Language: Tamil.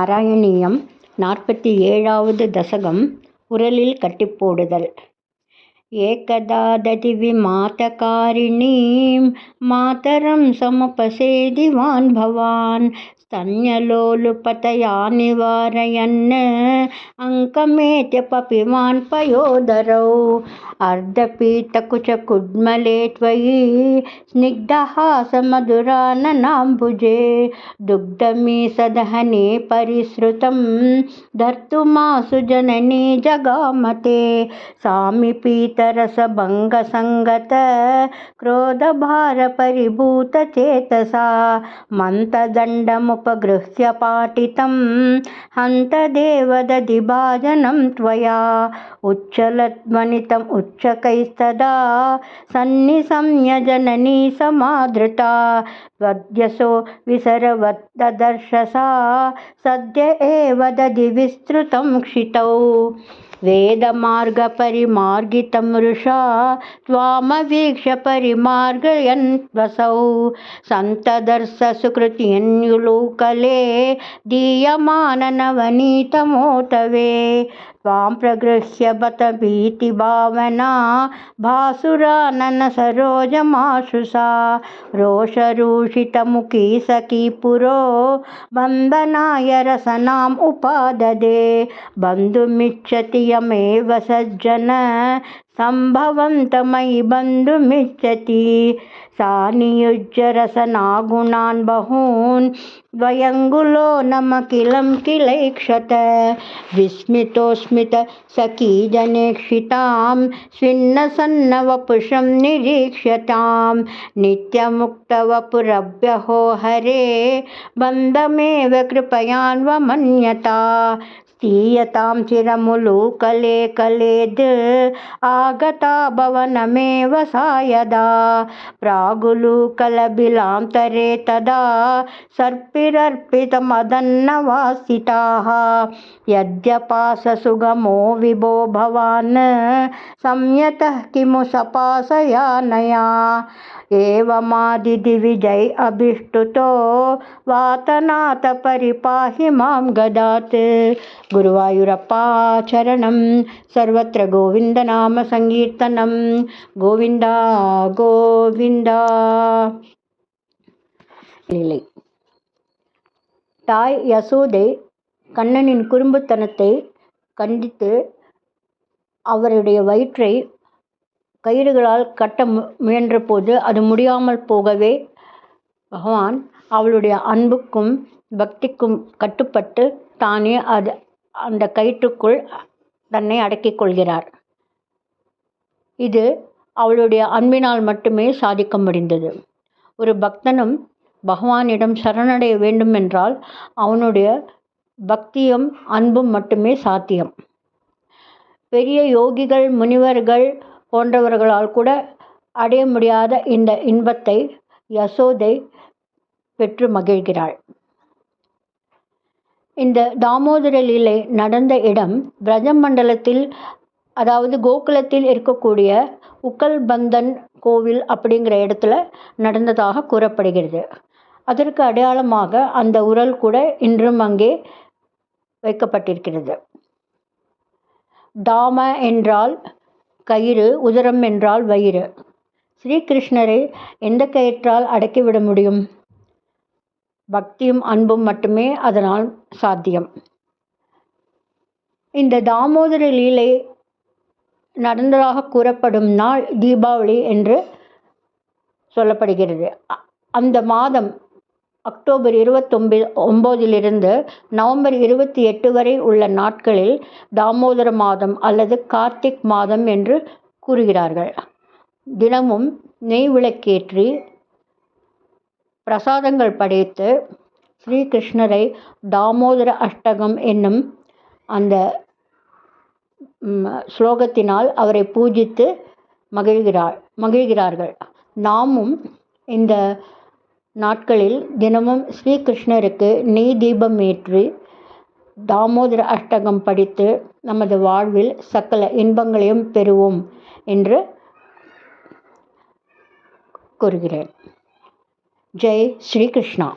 நாராயணியம் நாற்பத்தி ஏழாவது தசகம் உரலில் கட்டிப்போடுதல். ஏகதாததிவி மாதகாரிணீம் மாதரம் சமபசேதிவான் பவான் स्तन्यलोलुपतया निवारयन् अङ्कमेत्य पपिवान् पयोदरौ अर्धपीतकुचकुड्मले त्वयि स्निग्धहासमधुराननाम्बुजे दुग्धमीसदहने परिसृतं धर्तुमासु जननी जगामते सामिपीतरसभङ्गसङ्गत क्रोधभारपरिभूतचेतसा मन्तदण्डमुपगृह्य पाटितं हन्तदेवदधिभाजनं त्वया उच्चलध्वनितम् उच्चकैस्तदा सन्निसंय जननी समादृता त्वद्यसो विसरवद्ददर्शसा सद्य एव दधि विस्तृतं क्षितौ वेदमार्गपरिमार्गितं मृषा त्वामवीक्ष्य परिमार्गयन्वसौ सन्तदर्शसुकृतिन्युलूकले दीयमाननवनीतमोतवे त्वां प्रगृह्य बत भीतिभावना भासुराननसरोजमाशु सा रोषरूषितमुखी सखी पुरो बन्धनाय रसनाम् उपाददे बन्धुमिच्छति यमेव सज्जन संभव तमयि बन्धुमिच्छति। सा नियुज्यरसना गुणान् बहून्। द्वयङ्गुलो नमकिलं किलैक्षत। विस्मितोऽस्मित सखी जनेक्षितां स्विन्नसन्नवपुषं निरीक्ष्यतां नित्यमुक्तवपुरभ्यहो हरे। बन्धमेव कृपयान्वमन्यता। स्थीयतां चिरमुलूकले कलेद् आगता भवनमेव सा यदा प्रागुलूकलबिलान्तरे तदा सर्पिरर्पितमदन्नवासिताः यद्यपाससुगमो विभो भवान् संयतः किमु सपासयानया एवमादिदिविजय अभिष्टुतो वातनाथ परिपाहि मां गदात् गुरुवायुरप्पा चरणं सर्वत्र गोविन्दनामसङ्कीर्तनं गोविन्द கோவிந்தா இல்லை தாய் யசோதை கண்ணனின் குறும்புத்தனத்தை கண்டித்து அவருடைய வயிற்றை கயிறுகளால் கட்ட முயன்றபோது அது முடியாமல் போகவே பகவான் அவளுடைய அன்புக்கும் பக்திக்கும் கட்டுப்பட்டு தானே அது அந்த கயிற்றுக்குள் தன்னை அடக்கிக் கொள்கிறார். இது அவளுடைய அன்பினால் மட்டுமே சாதிக்க முடிந்தது. ஒரு பக்தனும் பகவானிடம் சரணடைய வேண்டுமென்றால் அவனுடைய பக்தியும் அன்பும் மட்டுமே சாத்தியம். பெரிய யோகிகள் முனிவர்கள் போன்றவர்களால் கூட அடைய முடியாத இந்த இன்பத்தை யசோதை பெற்று மகிழ்கிறாள். இந்த தாமோதர லீலை நடந்த இடம் பிரஜமண்டலத்தில் அதாவது கோகுலத்தில் இருக்கக்கூடிய உக்கல்பந்தன் கோவில் அப்படிங்கிற இடத்துல நடந்ததாக கூறப்படுகிறது. அதற்கு அடையாளமாக அந்த உரல் கூட இன்றும் அங்கே வைக்கப்பட்டிருக்கிறது. தாம என்றால் கயிறு உதரம் என்றால் வயிறு. ஸ்ரீகிருஷ்ணரை எந்த கயிற்றால் அடக்கிவிட முடியும்? பக்தியும் அன்பும் மட்டுமே அதனால் சாத்தியம். இந்த தாமோதர லீலை நடந்ததாக கூறப்படும் நாள் தீபாவளி என்று சொல்லப்படுகிறது. அந்த மாதம் அக்டோபர் இருபத்தொம்பி ஒம்போதிலிருந்து நவம்பர் இருபத்தி எட்டு வரை உள்ள நாட்களில் தாமோதர மாதம் அல்லது கார்த்திக் மாதம் என்று கூறுகிறார்கள். தினமும் நெய் விளக்கேற்றி பிரசாதங்கள் படைத்து ஸ்ரீகிருஷ்ணரை தாமோதர அஷ்டகம் என்னும் அந்த ஸ்லோகத்தினால் அவரை பூஜித்து மகிழ்கிறார் மகிழ்கிறார்கள். நாமும் இந்த நாட்களில் தினமும் ஸ்ரீகிருஷ்ணருக்கு நெய் தீபம் ஏற்றி தாமோதர அஷ்டகம் படித்து நமது வாழ்வில் சகல இன்பங்களையும் பெறுவோம் என்று கூறுகிறேன். ஜெய் ஸ்ரீகிருஷ்ணா.